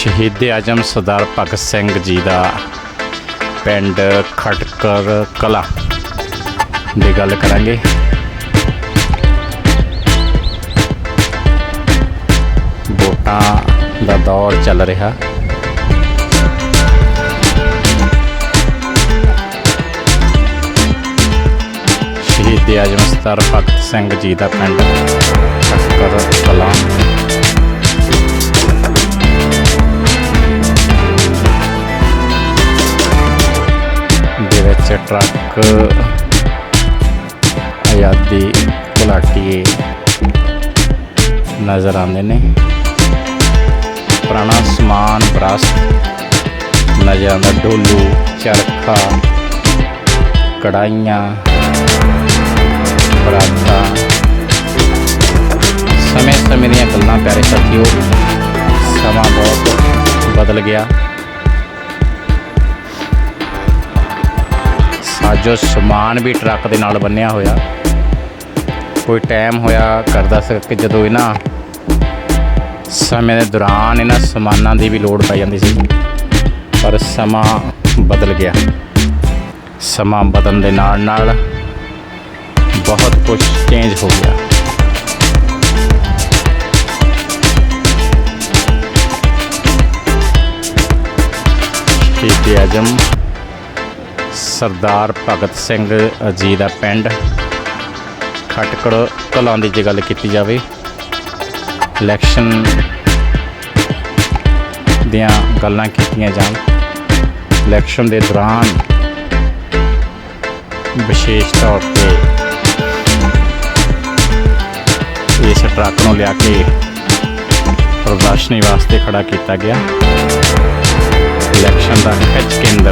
ਸ਼ਹੀਦ ਆਜਮ ਸਰਦਾਰ ਭਗਤ ਸਿੰਘ ਜੀ ਦਾ ਪਿੰਡ ਖਟਕਰ ਕਲਾ ਦੀ ਗੱਲ ਕਰਾਂਗੇ। ਵੋਟਾਂ ਦਾ ਦੌਰ ਚੱਲ ਰਿਹਾ। ਸ਼ਹੀਦ ਆਜਮ ਸਰਦਾਰ ਭਗਤ ਸਿੰਘ ਜੀ ਦਾ ਪਿੰਡ ਖਟਕਰ ਕਲਾ। ਦੇ ਵਿੱਚ ਟਰੱਕ, ਆਜ਼ਾਦੀ ਘੁਲਾਟੀਏ ਨਜ਼ਰ ਆਉਂਦੇ ਨੇ। ਪੁਰਾਣਾ ਸਮਾਨ ਵਿਰਾਸਤ ਨਜ਼ਰ ਆਉਂਦਾ ਡੋਲੂ, ਚਰਖਾ ਕੜਾਈਆਂ ਬਰਾਤਾਂ। ਸਮੇਂ ਸਮੇਂ ਦੀਆਂ ਗੱਲਾਂ ਪਿਆਰੇ ਸਾਥੀਓ, ਸਮਾਂ ਬਹੁਤ ਬਦਲ ਗਿਆ। ਸਾਜੋ ਸਮਾਨ ਵੀ ਟਰੱਕ ਦੇ ਨਾਲ ਬੰਨਿਆ ਹੋਇਆ। ਕੋਈ ਟਾਈਮ ਹੋਇਆ ਕਰਦਾ ਸੀ ਕਿ ਜਦੋਂ ਇਹਨਾਂ ਸਮੇਂ ਦੇ ਦੌਰਾਨ ਇਹਨਾਂ ਸਮਾਨਾਂ ਦੀ ਵੀ ਲੋੜ ਪੈ ਜਾਂਦੀ ਸੀ, ਪਰ ਸਮਾਂ ਬਦਲ ਗਿਆ। ਸਮਾਂ ਬਦਲਣ ਦੇ ਨਾਲ ਨਾਲ ਬਹੁਤ ਕੁਝ ਚੇਂਜ ਹੋ ਗਿਆ। ਸ਼ਹੀਦ ਆਜਮ ਸਰਦਾਰ ਭਗਤ ਸਿੰਘ ਜੀ ਦਾ ਪਿੰਡ। ਖਟਕੜ ਕਲਾਂ ਦੀ ਜੇ ਗੱਲ ਕੀਤੀ ਜਾਵੇ, ਇਲੈਕਸ਼ਨ ਦੀਆਂ ਗੱਲਾਂ ਕੀਤੀਆਂ ਜਾਣ। ਇਲੈਕਸ਼ਨ ਦੇ ਦੌਰਾਨ ਵਿਸ਼ੇਸ਼ ਤੌਰ ਤੇ ਇਸ ਟਰੱਕ ਨੂੰ ਲਿਆ ਕੇ ਪ੍ਰਦਰਸ਼ਨੀ ਵਾਸਤੇ ਖੜਾ ਕੀਤਾ ਗਿਆ। ਇਲੈਕਸ਼ਨ ਦਾ ਕੇਂਦਰ